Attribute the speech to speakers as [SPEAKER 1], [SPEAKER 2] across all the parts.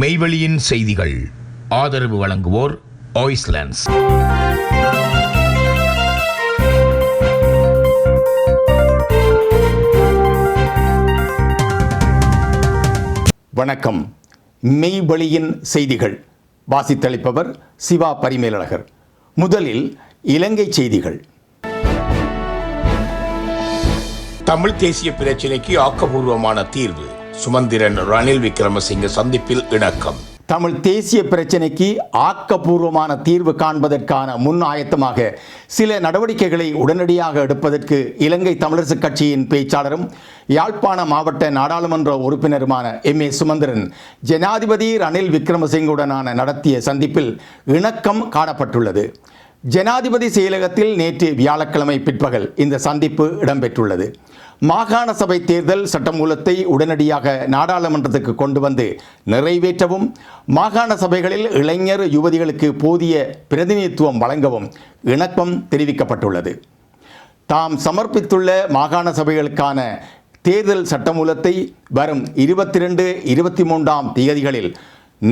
[SPEAKER 1] மெய்வெளியின் செய்திகள். ஆதரவு வழங்குவோர் ஆய்ஸ்லாண்ட்ஸ்
[SPEAKER 2] வணக்கம். மெய்வழியின் செய்திகள். வாசித்தளிப்பவர் சிவா பரிமேலழகர். முதலில் இலங்கை செய்திகள்.
[SPEAKER 1] தமிழ் தேசிய பிரச்சினைக்கு ஆக்கபூர்வமான தீர்வு. சுமந்திரன் ரணில் விக்ரமசிங்க சந்திப்பில் இணக்கம்.
[SPEAKER 2] தமிழ் தேசிய பிரச்சினைக்கு ஆக்கப்பூர்வமான தீர்வு காண்பதற்கான முன் ஆயத்தமாக சில நடவடிக்கைகளை உடனடியாக எடுப்பதற்கு இலங்கை தமிழரசுக் கட்சியின் பேச்சாளரும் யாழ்ப்பாண மாவட்ட நாடாளுமன்ற உறுப்பினருமான எம் ஏ சுமந்திரன் ஜனாதிபதி ரணில் விக்ரமசிங்குடனான நடத்திய சந்திப்பில் இணக்கம் காணப்பட்டுள்ளது. ஜனாதிபதி செயலகத்தில் நேற்று வியாழக்கிழமை பிற்பகல் இந்த சந்திப்பு இடம்பெற்றுள்ளது. மாகாண சபை தேர்தல் சட்டமூலத்தை உடனடியாக நாடாளுமன்றத்துக்கு கொண்டு வந்து நிறைவேற்றவும் மாகாண சபைகளில் இளைஞர் யுவதிகளுக்கு போதிய பிரதிநிதித்துவம் வழங்கவும் இணக்கம் தெரிவிக்கப்பட்டுள்ளது. தாம் சமர்ப்பித்துள்ள மாகாண சபைகளுக்கான தேர்தல் சட்டமூலத்தை வரும் இருபத்தி ரெண்டு இருபத்தி மூன்றாம் தேதிகளில்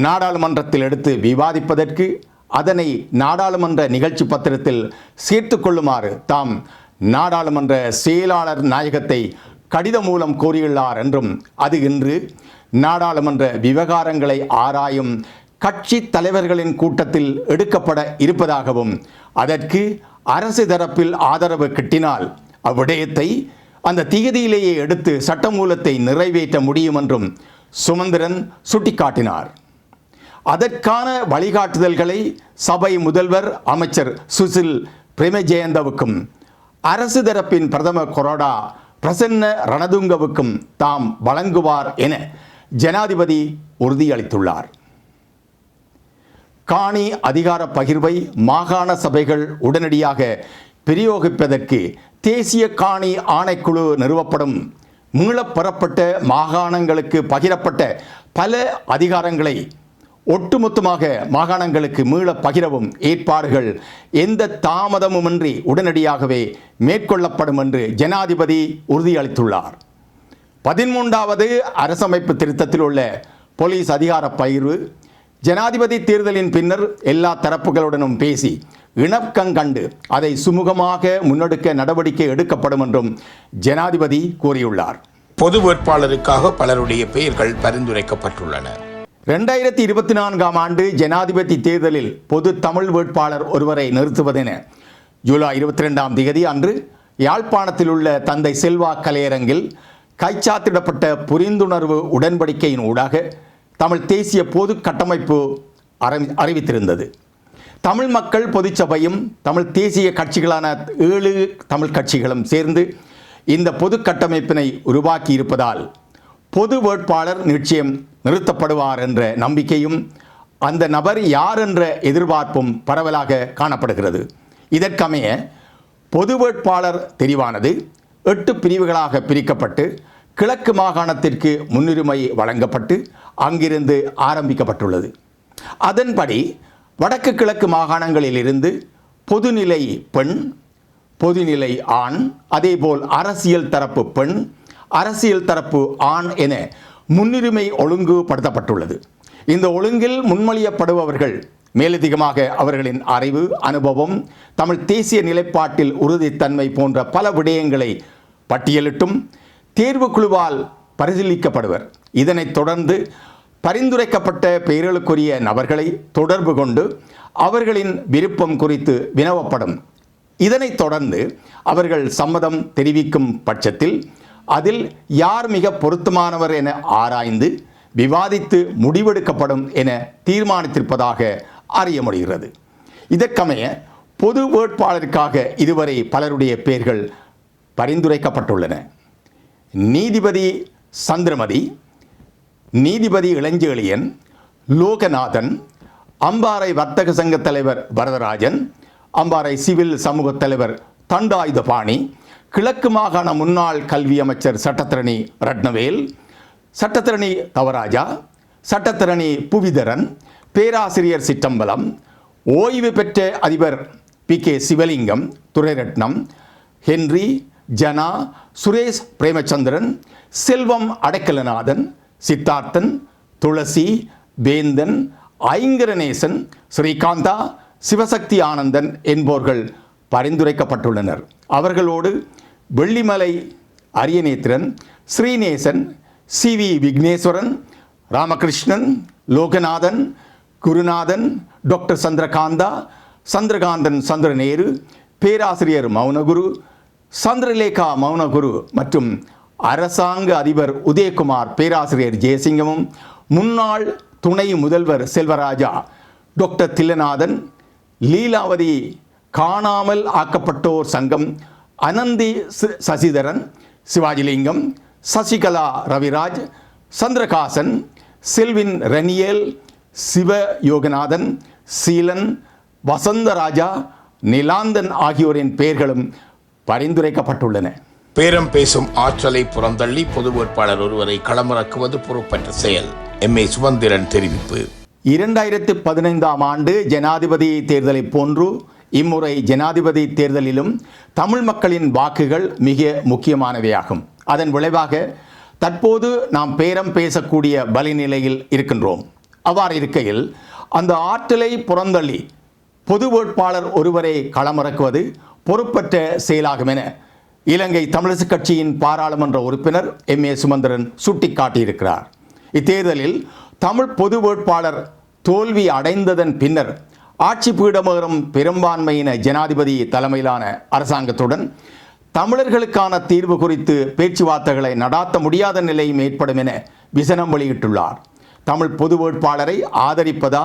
[SPEAKER 2] நாடாளுமன்றத்தில் எடுத்து விவாதிப்பதற்கு அதனை நாடாளுமன்ற நிகழ்ச்சி பத்திரத்தில் சேர்த்து கொள்ளுமாறு தாம் நாடாளுமன்ற செயலாளர் நாயகத்தை கடிதம் மூலம் கோரியுள்ளார் என்றும் அது இன்று நாடாளுமன்ற விவகாரங்களை ஆராயும் கட்சி தலைவர்களின் கூட்டத்தில் எடுக்கப்பட இருப்பதாகவும் அதற்கு அரசு தரப்பில் ஆதரவு கிட்டினால் அவ்விடயத்தை அந்த திகதியிலேயே எடுத்து சட்டமூலத்தை நிறைவேற்ற முடியும் என்றும் சுமந்திரன் சுட்டிக்காட்டினார். அதற்கான வழிகாட்டுதல்களை சபை முதல்வர் அமைச்சர் சுசில் பிரேமஜெயந்தவுக்கும் அரசு தரப்பின் பிரதம கொரோடா பிரசன்ன ரணதுங்கவுக்கும் தாம் வழங்குவார் என ஜனாதிபதி உறுதியளித்துள்ளார். காணி அதிகார பகிர்வை மாகாண சபைகள் உடனடியாக பிரயோகிப்பதற்கு தேசிய காணி ஆணைக்குழு நிறுவப்படும். மீளப்பெறப்பட்ட மாகாணங்களுக்கு பகிரப்பட்ட பல அதிகாரங்களை ஒட்டுமொத்தமாக மாகாணங்களுக்கு மீள பகிரவும் ஏற்பாடுகள் எந்த தாமதமுமின்றி உடனடியாகவே மேற்கொள்ளப்படும் என்று ஜனாதிபதி உறுதியளித்துள்ளார். பதிமூன்றாவது அரசமைப்பு திருத்தத்தில் உள்ள போலீஸ் அதிகார பகிர்வு ஜனாதிபதி தேர்தலின் பின்னர் எல்லா தரப்புகளுடனும் பேசி இணக்கங்கண்டு அதை சுமூகமாக முன்னெடுக்க நடவடிக்கை எடுக்கப்படும் என்றும் ஜனாதிபதி கூறியுள்ளார்.
[SPEAKER 1] பொது வேட்பாளருக்காக பலருடைய பெயர்கள் பரிந்துரைக்கப்பட்டுள்ளன.
[SPEAKER 2] ரெண்டாயிரத்தி இருபத்தி நான்காம் ஆண்டு ஜனாதிபதி தேர்தலில் பொது தமிழ் வேட்பாளர் ஒருவரை நிறுத்துவதென ஜூலை இருபத்தி ரெண்டாம் தேதி அன்று யாழ்ப்பாணத்தில் உள்ள தந்தை செல்வா கலையரங்கில் கைச்சாத்திடப்பட்ட புரிந்துணர்வு உடன்படிக்கையின் ஊடாக தமிழ் தேசிய பொது கட்டமைப்பு அறி அறிவித்திருந்தது. தமிழ் மக்கள் பொதுச்சபையும் தமிழ் தேசிய கட்சிகளான ஏழு தமிழ் கட்சிகளும் சேர்ந்து இந்த பொது கட்டமைப்பினை உருவாக்கி இருப்பதால் பொது வேட்பாளர் நிச்சயம் நிறுத்தப்படுவார் என்ற நம்பிக்கையும் அந்த நபர் யார் என்ற எதிர்பார்ப்பும் பரவலாக காணப்படுகிறது. இதற்கமைய பொது வேட்பாளர் தெரிவானது எட்டு பிரிவுகளாக பிரிக்கப்பட்டு கிழக்கு மாகாணத்திற்கு முன்னுரிமை வழங்கப்பட்டு அங்கிருந்து ஆரம்பிக்கப்பட்டுள்ளது. அதன்படி வடக்கு கிழக்கு மாகாணங்களிலிருந்து பொதுநிலை பெண் பொதுநிலை ஆண் அதேபோல் அரசியல் தரப்பு பெண் அரசியல் தரப்பு ஆண் என முன்னுரிமை ஒழுங்குபடுத்தப்பட்டுள்ளது. இந்த ஒழுங்கில் முன்மொழியப்படுபவர்கள் மேலதிகமாக அவர்களின் அறிவு அனுபவம் தமிழ் தேசிய நிலைப்பாட்டில் உறுதித்தன்மை போன்ற பல விடயங்களை பட்டியலிட்டும் தேர்வு குழுவால் பரிசீலிக்கப்படுவர். இதனைத் தொடர்ந்து பரிந்துரைக்கப்பட்ட பெயர்களுக்குரிய நபர்களை தொடர்பு கொண்டு அவர்களின் விருப்பம் குறித்து வினவப்படும். இதனைத் தொடர்ந்து அவர்கள் சம்மதம் தெரிவிக்கும் பட்சத்தில் அதில் யார் மிக பொருத்தமானவர் என ஆராய்ந்து விவாதித்து முடிவெடுக்கப்படும் என தீர்மானித்திருப்பதாக அறிய முடிகிறது. இதற்கமைய பொது வேட்பாளருக்காக இதுவரை பலருடைய பெயர்கள் பரிந்துரைக்கப்பட்டுள்ளன. நீதிபதி சந்திரமதி நீதிபதி இளஞ்செழியன் லோகநாதன் அம்பாறை வர்த்தக சங்க தலைவர் வரதராஜன் அம்பாறை சிவில் சமூக தலைவர் தண்டாயுதபாணி கிழக்கு மாகாண முன்னாள் கல்வி அமைச்சர் சட்டத்திரணி ரட்னவேல் சட்டத்திரணி தவராஜா சட்டத்திரணி புவிதரன் பேராசிரியர் சிற்றம்பலம் ஓய்வு பெற்ற அதிபர் P. K. Sivalingam Thurairatnam Henry Jana Suresh Premachandran Selvam Adaikalanathan Siddharthan Thulasi Venthan Ainkaranesan Srikantha Sivasakthi Ananthan என்போர்கள் பரிந்துரைக்கப்பட்டுள்ளனர். அவர்களோடு Vellimalai Ariyanethiran Srinesan C V Wigneswaran Ramakrishnan Loganathan Gurunathan doctor Chandrakantha Chandrakanthan Chandraneru பேராசிரியர் மௌனகுரு சந்திரலேகா மௌனகுரு மற்றும் அரசாங்க அதிபர் உதயகுமார் பேராசிரியர் ஜெயசிங்கமும் முன்னாள் துணை முதல்வர் செல்வராஜா டாக்டர் தில்லநாதன் லீலாவதி காணாமல் ஆக்கப்பட்டோர் சங்கம் அனந்தி சசிதரன் சிவாஜிலிங்கம் சசிகலா ரவிராஜ் சந்திரகாசன் செல்வின் ரனியேல் சிவ யோகநாதன் சீலன் வசந்தராஜா நிலாந்தன் ஆகியோரின் பெயர்களும் பரிந்துரைக்கப்பட்டுள்ளன.
[SPEAKER 1] பேரம் பேசும் ஆற்றலை புறந்தள்ளி பொது வேட்பாளர் ஒருவரை களமிறக்குவது பொறுப்பற்ற செயல். எம். ஏ. சுமந்திரன் தெரிவிப்பு.
[SPEAKER 2] இரண்டாயிரத்து பதினைந்தாம் ஆண்டு ஜனாதிபதி தேர்தலை போன்று இம்முறை ஜனாதிபதி தேர்தலிலும் தமிழ் மக்களின் வாக்குகள் மிக முக்கியமானவையாகும். அதன் விளைவாக தற்போது நாம் பேரம் பேசக்கூடிய பலிநிலையில் இருக்கின்றோம். அவ்வாறு இருக்கையில் அந்த ஆற்றலை புறந்தள்ளி பொது வேட்பாளர் ஒருவரை களமிறக்குவது பொறுப்பற்ற செயலாகும் என இலங்கை தமிழரசுக் கட்சியின் பாராளுமன்ற உறுப்பினர் எம். ஏ. சுமந்திரன் சுட்டிக்காட்டியிருக்கிறார். இத்தேர்தலில் தமிழ் பொது வேட்பாளர் தோல்வி அடைந்ததன் பின்னர் ஆட்சி பீடமேறும் பெரும்பான்மையின ஜனாதிபதி தலைமையிலான அரசாங்கத்துடன் தமிழர்களுக்கான தீர்வு குறித்து பேச்சுவார்த்தைகளை நடாத்த முடியாத நிலையும் ஏற்படும் என விசனம் வெளியிட்டுள்ளார். தமிழ் பொது வேட்பாளரை ஆதரிப்பதா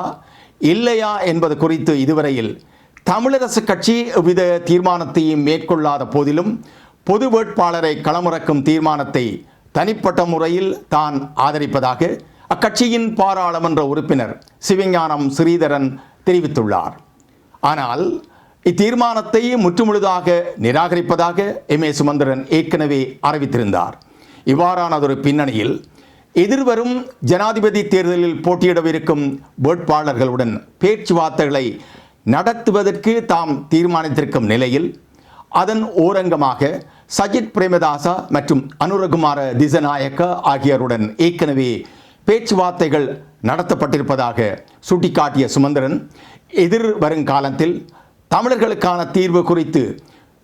[SPEAKER 2] இல்லையா என்பது குறித்து இதுவரையில் தமிழரசு கட்சி எவ்வித தீர்மானத்தையும் மேற்கொள்ளாத போதிலும் பொது வேட்பாளரை களமிறக்கும் தீர்மானத்தை தனிப்பட்ட முறையில் தான் ஆதரிப்பதாக அக்கட்சியின் பாராளுமன்ற உறுப்பினர் சிவஞானம் ஸ்ரீதரன் தெரிவித்துள்ளார். ஆனால் இத்தீர்மானத்தை முற்றுமுழுதாக நிராகரிப்பதாக எம் ஏ சுமந்திரன் ஏற்கனவே அறிவித்திருந்தார். இவ்வாறானதொரு பின்னணியில் எதிர்வரும் ஜனாதிபதி தேர்தலில் போட்டியிடவிருக்கும் வேட்பாளர்களுடன் பேச்சுவார்த்தைகளை நடத்துவதற்கு தாம் தீர்மானித்திருக்கும் நிலையில் அதன் ஓரங்கமாக சஜித் பிரேமதாசா மற்றும் அனுரகுமார திசநாயக்க ஆகியோருடன் ஏற்கனவே பேச்சுவார்த்தைகள் நடத்தப்பட்டிருப்பதாக சுட்டிக்காட்டிய சுமந்திரன் எதிர் வருங்காலத்தில் தமிழர்களுக்கான தீர்வு குறித்து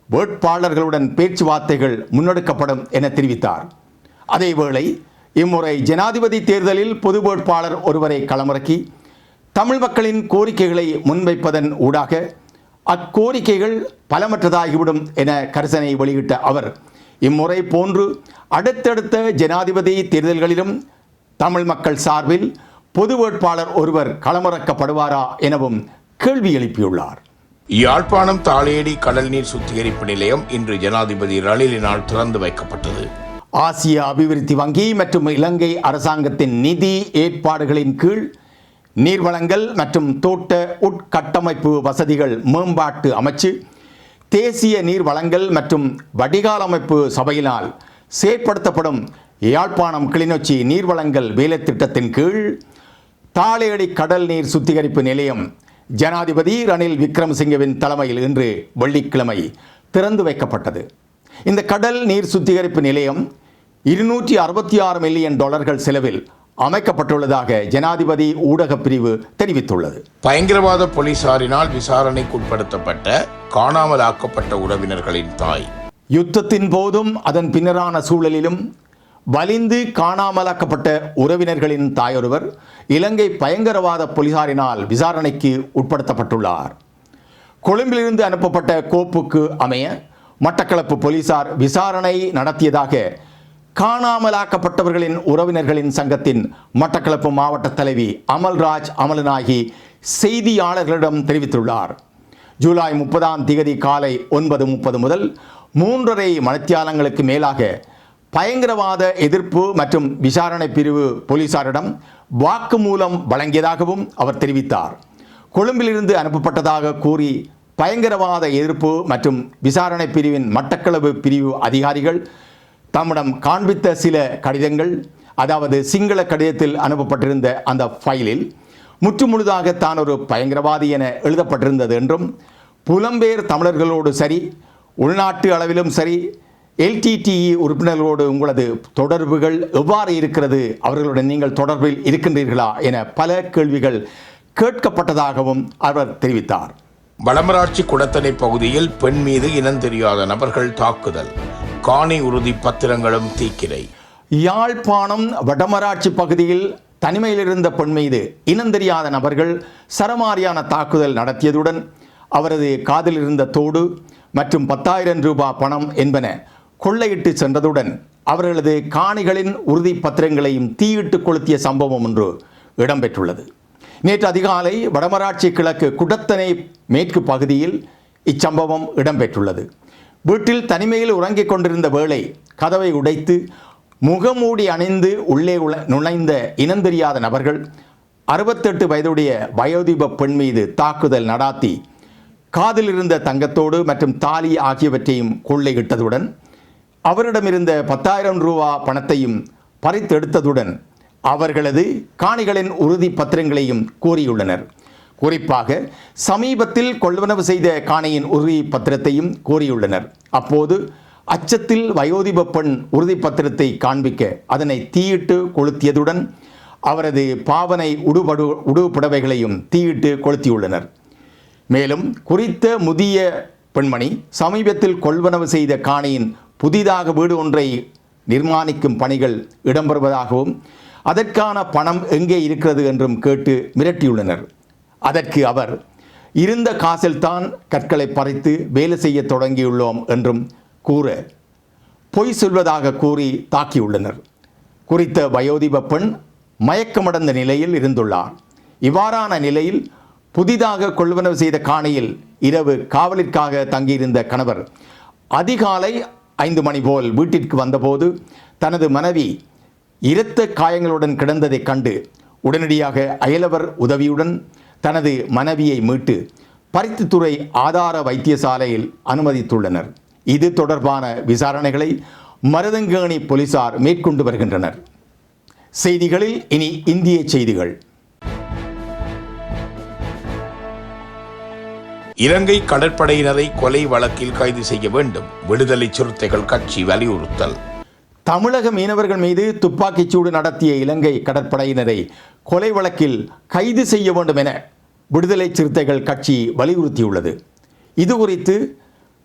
[SPEAKER 2] வேட்பாளர்களுடன் பேச்சுவார்த்தைகள் முன்னெடுக்கப்படும் என தெரிவித்தார். அதேவேளை இம்முறை ஜனாதிபதி தேர்தலில் பொது வேட்பாளர் ஒருவரை களமிறக்கி தமிழ் மக்களின் கோரிக்கைகளை முன்வைப்பதன் ஊடாக அக்கோரிக்கைகள் பலமற்றதாகிவிடும் என கரிசனை வெளியிட்ட அவர் இம்முறை போன்று அடுத்தடுத்த ஜனாதிபதி தேர்தல்களிலும் தமிழ் மக்கள் சார்பில் பொது வேட்பாளர் ஒருவர் களமிறக்கப்படுவாரா எனவும் கேள்வி எழுப்பியுள்ளார்.
[SPEAKER 1] யாழ்ப்பாணம் தாளேடி கடல் நீர் சுத்திகரிப்பு நிலையம் இன்று ஜனாதிபதி ரணிலினால் திறந்து வைக்கப்பட்டது.
[SPEAKER 2] ஆசிய அபிவிருத்தி வங்கி மற்றும் இலங்கை அரசாங்கத்தின் நிதி ஏற்பாடுகளின் கீழ் நீர்வளங்கள் மற்றும் தோட்ட உட்கட்டமைப்பு வசதிகள் மேம்பாட்டு அமைச்சு தேசிய நீர் வளங்கள் மற்றும் வடிகால் அமைப்பு சபையினால் செயற்படுத்தப்படும் யாழ்ப்பாணம் கிளிநொச்சி நீர்வளங்கள் வேலைத்திட்டத்தின் கீழ் தாளேடி கடல் நீர் சுத்திகரிப்பு நிலையம். ஜனாதிபதி ரணில் விக்ரமசிங்கவின் தலைமையில் இன்று வெள்ளிக்கிழமை திறந்து வைக்கப்பட்டது. இந்த கடல் நீர் சுத்திகரிப்பு நிலையம் இருநூற்றி அறுபத்தி ஆறு மில்லியன் டாலர்கள் செலவில் அமைக்கப்பட்டுள்ளதாக ஜனாதிபதி ஊடகப் பிரிவு தெரிவித்துள்ளது.
[SPEAKER 1] பயங்கரவாத போலீசாரினால் விசாரணைக்குட்படுத்தப்பட்ட காணாமலாக்கப்பட்ட உறவினர்களின் தாய்.
[SPEAKER 2] யுத்தத்தின் போதும் அதன் பின்னரான சூழலிலும் வலிந்து காணாமலாக்கப்பட்ட உறவினர்களின் தாயொருவர் இலங்கை பயங்கரவாத போலீசாரினால் விசாரணைக்கு உட்படுத்தப்பட்டுள்ளார். கொழும்பிலிருந்து அனுப்பப்பட்ட கோப்புக்கு அமைய மட்டக்களப்பு போலீசார் விசாரணை நடத்தியதாக காணாமலாக்கப்பட்டவர்களின் உறவினர்களின் சங்கத்தின் மட்டக்களப்பு மாவட்ட தலைவி அமல்ராஜ் அமலனாகி செய்தியாளர்களிடம் தெரிவித்துள்ளார். ஜூலை முப்பதாம் திகதி காலை ஒன்பது முப்பது முதல் மூன்றரை மணித்தியாலங்களுக்கு மேலாக பயங்கரவாத எதிர்ப்பு மற்றும் விசாரணை பிரிவு போலீசாரிடம் வாக்குமூலம் வழங்கியதாகவும் அவர் தெரிவித்தார். கொழும்பிலிருந்து அனுப்பப்பட்டதாக கூறி பயங்கரவாத எதிர்ப்பு மற்றும் விசாரணை பிரிவின் மட்டக்களவு பிரிவு அதிகாரிகள் தம்மிடம் காண்பித்த சில கடிதங்கள் அதாவது சிங்கள கடிதத்தில் அனுப்பப்பட்டிருந்த அந்த ஃபைலில் முற்றுமுழுதாக தான் ஒரு பயங்கரவாதி என எழுதப்பட்டிருந்தது என்றும் புலம்பெயர் தமிழர்களோடு சரி உள்நாட்டு அளவிலும் சரி எல்டிடிஇ உறுப்பினர்களோடு உங்களது தொடர்புகள் எவ்வாறு இருக்கிறது? அவர்களுடன் நீங்கள் தொடர்பில் இருக்கின்றீர்களா? என பல கேள்விகள் கேட்கப்பட்டதாகவும் அவர் தெரிவித்தார்.
[SPEAKER 1] வடமராட்சி குடத்தனை பகுதியில் பெண் மீது இனம் தெரியாத நபர்கள் தாக்குதல். காணி உறுதி பத்திரங்களும் தீக்கிரை
[SPEAKER 2] யாழ்ப்பாணம் வடமராட்சி பகுதியில் தனிமையில் இருந்த பெண் மீது இனந்தெரியாத நபர்கள் சரமாரியான தாக்குதல் நடத்தியதுடன் அவரது காதில் இருந்த தோடு மற்றும் பத்தாயிரம் ரூபாய் பணம் என்பன கொள்ளையிட்டு சென்றதுடன் அவர்களது காணிகளின் உறுதி பத்திரங்களையும் தீயிட்டு கொளுத்திய சம்பவம் ஒன்று இடம்பெற்றுள்ளது. நேற்று அதிகாலை வடமராட்சி கிழக்கு குடத்தனை மேற்கு பகுதியில் இச்சம்பவம் இடம்பெற்றுள்ளது. வீட்டில் தனிமையில் உறங்கிக் கொண்டிருந்த வேளை கதவை உடைத்து முகமூடி அணிந்து உள்ளே உள- நுழைந்த இனந்தெரியாத நபர்கள் அறுபத்தெட்டு வயதுடைய வயோதிப பெண் மீது தாக்குதல் நடாத்தி காதில் இருந்த தங்கத்தோடு மற்றும் தாலி ஆகியவற்றையும் கொள்ளையிட்டதுடன் அவரிடமிருந்த பத்தாயிரம் ரூபா பணத்தையும் பறித்தெடுத்ததுடன் அவர்களது காணிகளின் உறுதி பத்திரங்களையும் கோரியுள்ளனர். குறிப்பாக சமீபத்தில் கொள்வனவு செய்த காணியின் உறுதி பத்திரத்தையும் கோரியுள்ளனர். அப்போது அச்சத்தில் வயோதிப பெண் உறுதி பத்திரத்தை காண்பிக்க அதனை தீயிட்டு கொளுத்தியதுடன் அவரது பாவனை உடுபடு உடுபுடவைகளையும் தீயிட்டு கொளுத்தியுள்ளனர். மேலும் குறித்த முதிய பெண்மணி சமீபத்தில் கொள்வனவு செய்த காணியின் புதிதாக வீடு ஒன்றை நிர்மாணிக்கும் பணிகள் இடம்பெறுவதாகவும் அதற்கான பணம் எங்கே இருக்கிறது என்றும் கேட்டு மிரட்டியுள்ளனர். அதற்கு அவர் இருந்த காசில்தான் கற்களை பறித்து வேலை செய்ய தொடங்கியுள்ளோம் என்றும் கூற பொய் சொல்வதாக கூறி தாக்கியுள்ளனர். குறித்த வயோதிப பெண் மயக்கமடைந்த நிலையில் இருந்துள்ளார். இவ்வாறான நிலையில் புதிதாக கொள்வனவு செய்த காணியில் இரவு காவலிற்காக தங்கியிருந்த கணவர் அதிகாலை ஐந்து மணி போல் வீட்டிற்கு வந்தபோது தனது மனைவி இரத்த காயங்களுடன் கிடந்ததைக் கண்டு உடனடியாக அயலவர் உதவியுடன் தனது மனைவியை மீட்டு பருத்தித்துறை ஆதார வைத்தியசாலையில் அனுமதித்துள்ளனர். இது தொடர்பான விசாரணைகளை மருதங்கேணி போலீசார் மேற்கொண்டு வருகின்றனர். செய்திகளில் இனி இந்திய செய்திகள்.
[SPEAKER 1] இலங்கை கடற்படையினரை கொலை வழக்கில் கைது செய்ய வேண்டும். விடுதலை சிறுத்தைகள் கட்சி வலியுறுத்தல்.
[SPEAKER 2] தமிழக மீனவர்கள் மீது துப்பாக்கிச்சூடு நடத்திய இலங்கை கடற்படையினரை கொலை வழக்கில் கைது செய்ய வேண்டும் என விடுதலை சிறுத்தைகள் கட்சி வலியுறுத்தியுள்ளது. இது குறித்து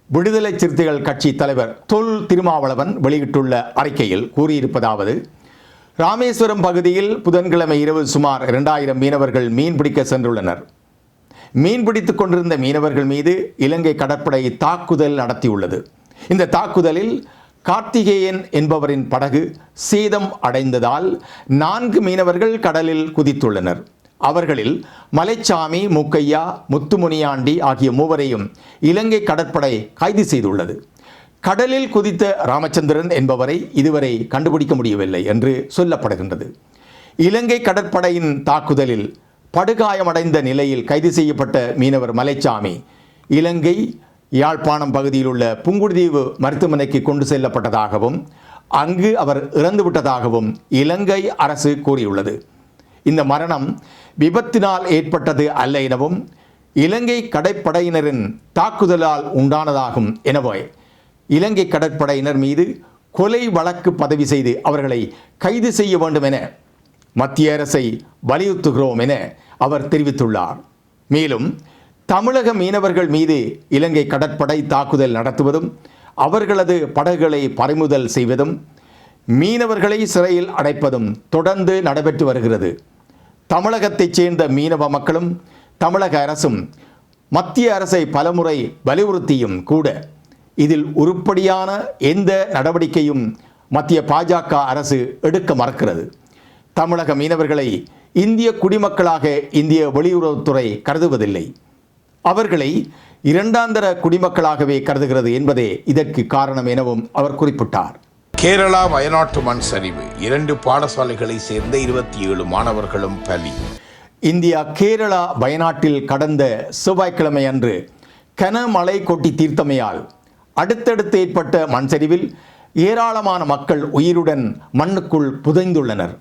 [SPEAKER 2] விடுதலை சிறுத்தைகள் கட்சி தலைவர் தொல் திருமாவளவன் வெளியிட்டுள்ள அறிக்கையில் கூறியிருப்பதாவது ராமேஸ்வரம் பகுதியில் புதன்கிழமை இரவு சுமார் இரண்டாயிரம் மீனவர்கள் மீன் பிடிக்க சென்றுள்ளனர். மீன் பிடித்துக் கொண்டிருந்த மீனவர்கள் மீது இலங்கை கடற்படை தாக்குதல் நடத்தியுள்ளது. இந்த தாக்குதலில் கார்த்திகேயன் என்பவரின் படகு சேதம் அடைந்ததால் நான்கு மீனவர்கள் கடலில் குதித்துள்ளனர். அவர்களில் மலைச்சாமி மூக்கையா முத்துமுனியாண்டி ஆகிய மூவரையும் இலங்கை கடற்படை கைது செய்துள்ளது. கடலில் குதித்த ராமச்சந்திரன் என்பவரை இதுவரை கண்டுபிடிக்க முடியவில்லை என்று சொல்லப்படுகின்றது. இலங்கை கடற்படையின் தாக்குதலில் படுகாயமடைந்த நிலையில் கைது செய்யப்பட்ட மீனவர் மலைச்சாமி இலங்கை யாழ்ப்பாணம் பகுதியில் உள்ள புங்குடுதீவு மருத்துவமனைக்கு கொண்டு செல்லப்பட்டதாகவும் அங்கு அவர் இறந்துவிட்டதாகவும் இலங்கை அரசு கூறியுள்ளது. இந்த மரணம் விபத்தினால் ஏற்பட்டது அல்ல எனவும் இலங்கை கடற்படையினரின் தாக்குதலால் உண்டானதாகும் எனவே இலங்கை கடற்படையினர் மீது கொலை வழக்கு பதவி செய்து அவர்களை கைது செய்ய வேண்டும் என மத்திய அரசை வலியுறுத்துகிறோம் என அவர் தெரிவித்துள்ளார். மேலும் தமிழக மீனவர்கள் மீது இலங்கை கடற்படை தாக்குதல் நடத்துவதும் அவர்களது படகுகளை பறிமுதல் செய்வதும் மீனவர்களை சிறையில் அடைப்பதும் தொடர்ந்து நடைபெற்று வருகிறது. தமிழகத்தைச் சேர்ந்த மீனவ மக்களும் தமிழக அரசும் மத்திய அரசை பலமுறை வலியுறுத்தியும் கூட இதில் உருப்படியான எந்த நடவடிக்கையும் மத்திய பாஜக அரசு எடுக்க மறுக்கிறது. தமிழக மீனவர்களை இந்திய குடிமக்களாக இந்திய வெளியுறவுத்துறை கருதுவதில்லை. அவர்களை இரண்டாந்தர குடிமக்களாகவே கருதுகிறது என்பதே இதற்கு காரணம் எனவும் அவர் குறிப்பிட்டார்.
[SPEAKER 1] கேரளா வயநாட்டு மண் சரிவு. இரண்டு பாடசாலைகளை சேர்ந்த இருபத்தி ஏழு மாணவர்களும் பலி.
[SPEAKER 2] இந்தியா கேரளா வயநாட்டில் கடந்த செவ்வாய்க்கிழமை அன்று கனமழை கொட்டி தீர்த்தமையால் அடுத்தடுத்து ஏற்பட்ட மண் சரிவில் ஏராளமான மக்கள் உயிருடன் மண்ணுக்குள் புதைந்துள்ளனர்.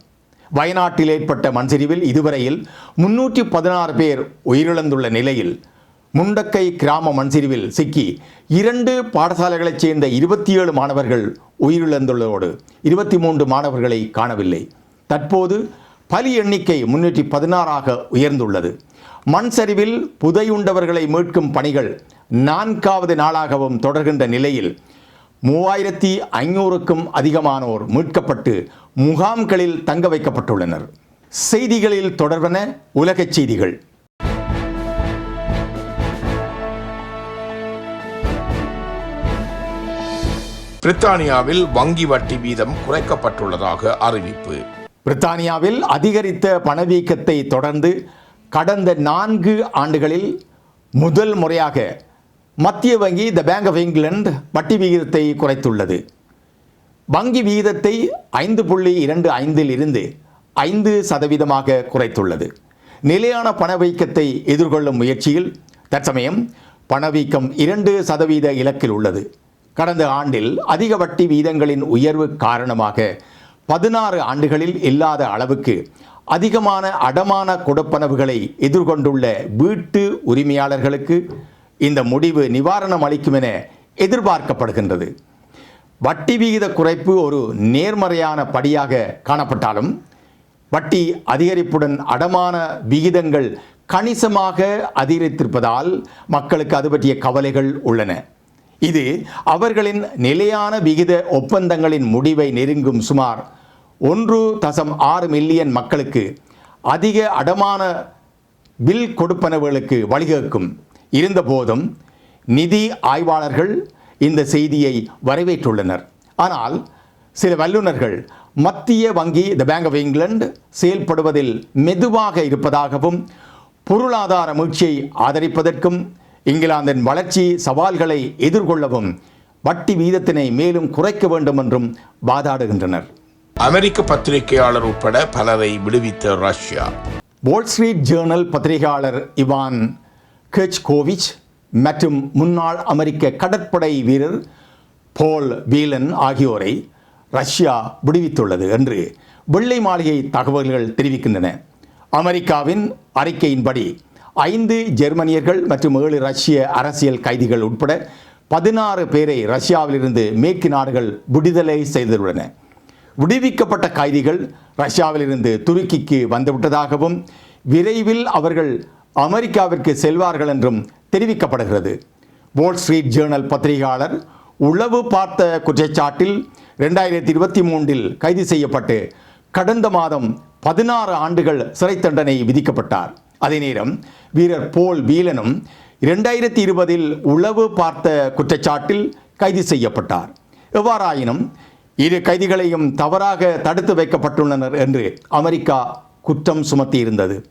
[SPEAKER 2] வயநாட்டில் ஏற்பட்ட மண்சரிவில் இதுவரையில் முன்னூற்றி பதினாறு பேர் உயிரிழந்துள்ள நிலையில் முண்டக்கை கிராம மண்சரிவில் சிக்கி இரண்டு பாடசாலைகளைச் சேர்ந்த இருபத்தி ஏழு மாணவர்கள் உயிரிழந்துள்ளதோடு இருபத்தி மூன்று மாணவர்களை காணவில்லை. தற்போது பலி எண்ணிக்கை முன்னூற்றி பதினாறாக உயர்ந்துள்ளது. மண் சரிவில் புதையுண்டவர்களை மீட்கும் பணிகள் நான்காவது நாளாகவும் தொடர்கின்ற நிலையில் மூவாயிரத்தி ஐநூறுக்கும் அதிகமானோர் மீட்கப்பட்டு முகாம்களில் தங்க வைக்கப்பட்டுள்ளனர். செய்திகளில் தொடர்பன உலகச் செய்திகள்.
[SPEAKER 1] பிரித்தானியாவில் வங்கி வட்டி வீதம் குறைக்கப்பட்டுள்ளதாக அறிவிப்பு.
[SPEAKER 2] பிரித்தானியாவில் அதிகரித்த பணவீக்கத்தை தொடர்ந்து கடந்த நான்கு ஆண்டுகளில் முதல் முறையாக மத்திய வங்கி த பேங்க் ஆஃப் இங்கிலாந்து வட்டி விகிதத்தை குறைத்துள்ளது. வங்கி விகிதத்தை ஐந்து புள்ளி இரண்டு ஐந்தில் இருந்து ஐந்து சதவீதமாக குறைத்துள்ளது. நிலையான பணவீக்கத்தை எதிர்கொள்ளும் முயற்சியில் தற்சமயம் பணவீக்கம் இரண்டு சதவீத இலக்கில் உள்ளது. கடந்த ஆண்டில் அதிக வட்டி வீதங்களின் உயர்வு காரணமாக பதினாறு ஆண்டுகளில் இல்லாத அளவுக்கு அதிகமான அடமான கொடுப்பனவுகளை எதிர்கொண்டுள்ள வீட்டு உரிமையாளர்களுக்கு இந்த முடிவு நிவாரணம் அளிக்கும் என எதிர்பார்க்கப்படுகின்றது. வட்டி விகித குறைப்பு ஒரு நேர்மறையான படியாக காணப்பட்டாலும் வட்டி அதிகரிப்புடன் அடமான விகிதங்கள் கணிசமாக அதிகரித்திருப்பதால் மக்களுக்கு அது பற்றிய கவலைகள் உள்ளன. இது அவர்களின் நிலையான விகித ஒப்பந்தங்களின் முடிவை நெருங்கும் சுமார் ஒன்று தசம் ஆறு மில்லியன் மக்களுக்கு அதிக அடமான பில் கொடுப்பனவுகளுக்கு வழிவகுக்கும் இருந்தபோதும் நிதி ஆய்வாளர்கள் இந்த செய்தியை வரவேற்றுள்ளனர். ஆனால் சில வல்லுநர்கள் மத்திய வங்கி த பேங்க் ஆஃப் இங்கிலாந்து செயல்படுவதில் மெதுவாக இருப்பதாகவும் பொருளாதார மீட்சியை ஆதரிப்பதற்கும் இங்கிலாந்தின் வளர்ச்சி சவால்களை எதிர்கொள்ளவும் வட்டி வீதத்தினை மேலும் குறைக்க வேண்டும் என்றும் வாதாடுகின்றனர்.
[SPEAKER 1] அமெரிக்க பத்திரிகையாளர் உட்பட பலரை விடுவித்த ரஷ்யா.
[SPEAKER 2] வால் ஸ்ட்ரீட் ஜேர்னல் பத்திரிகையாளர் இவான் கெச்கோவிச் மற்றும் முன்னாள் அமெரிக்க கடற்படை வீரர் போல் வீலன் ஆகியோரை ரஷ்யா விடுவித்துள்ளது என்று வெள்ளை மாளிகை தகவல்கள் தெரிவிக்கின்றன. அமெரிக்காவின் அறிக்கையின்படி ஐந்து ஜெர்மனியர்கள் மற்றும் ஏழு ரஷ்ய அரசியல் கைதிகள் உட்பட பதினாறு பேரை ரஷ்யாவிலிருந்து மேற்கு நாடுகள் விடுதலை செய்துள்ளன. விடுவிக்கப்பட்ட கைதிகள் ரஷ்யாவிலிருந்து துருக்கிக்கு வந்துவிட்டதாகவும் விரைவில் அவர்கள் அமெரிக்காவிற்கு செல்வார்கள் என்றும் தெரிவிக்கப்படுகிறது. வால் ஸ்ட்ரீட் ஜேர்னல் பத்திரிகையாளர் உளவு பார்த்த குற்றச்சாட்டில் ரெண்டாயிரத்தி இருபத்தி மூன்றில் கைது செய்யப்பட்டு கடந்த மாதம் பதினாறு ஆண்டுகள் சிறை தண்டனை விதிக்கப்பட்டார். அதே நேரம் வீரர் போல் வீலனும் இரண்டாயிரத்தி இருபதில் உளவு பார்த்த குற்றச்சாட்டில் கைது செய்யப்பட்டார். எவ்வாறாயினும் இரு கைதிகளையும் தவறாக தடுத்து வைக்கப்பட்டுள்ளனர் என்று அமெரிக்கா குற்றம் சுமத்தியிருந்தது.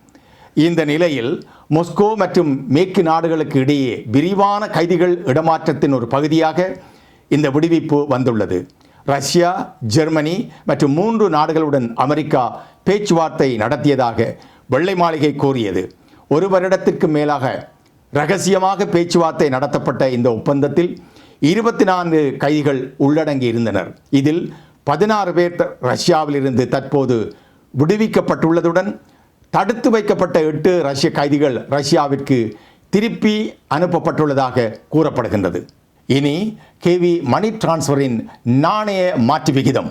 [SPEAKER 2] இந்த நிலையில் மொஸ்கோ மற்றும் மேற்கு நாடுகளுக்கு இடையே விரிவான கைதிகள் இடமாற்றத்தின் ஒரு பகுதியாக இந்த விடுவிப்பு வந்துள்ளது. ரஷ்யா ஜெர்மனி மற்றும் மூன்று நாடுகளுடன் அமெரிக்கா பேச்சுவார்த்தை நடத்தியதாக வெள்ளை மாளிகை கூறியது. ஒரு வருடத்திற்கு மேலாக ரகசியமாக பேச்சுவார்த்தை நடத்தப்பட்ட இந்த ஒப்பந்தத்தில் இருபத்தி நான்கு கைதிகள் உள்ளடங்கி இருந்தனர். இதில் பதினாறு பேர் ரஷ்யாவிலிருந்து தற்போது விடுவிக்கப்பட்டுள்ளதுடன் தடுத்து வைக்கப்பட்ட எட்டு ரஷ்ய கைதிகள் ரஷ்யாவிற்கு திருப்பி அனுப்பப்பட்டுள்ளதாக கூறப்படுகின்றது. இனி கேவி மணி டிரான்ஸ்ஃபரின் நாணய மாற்று விகிதம்.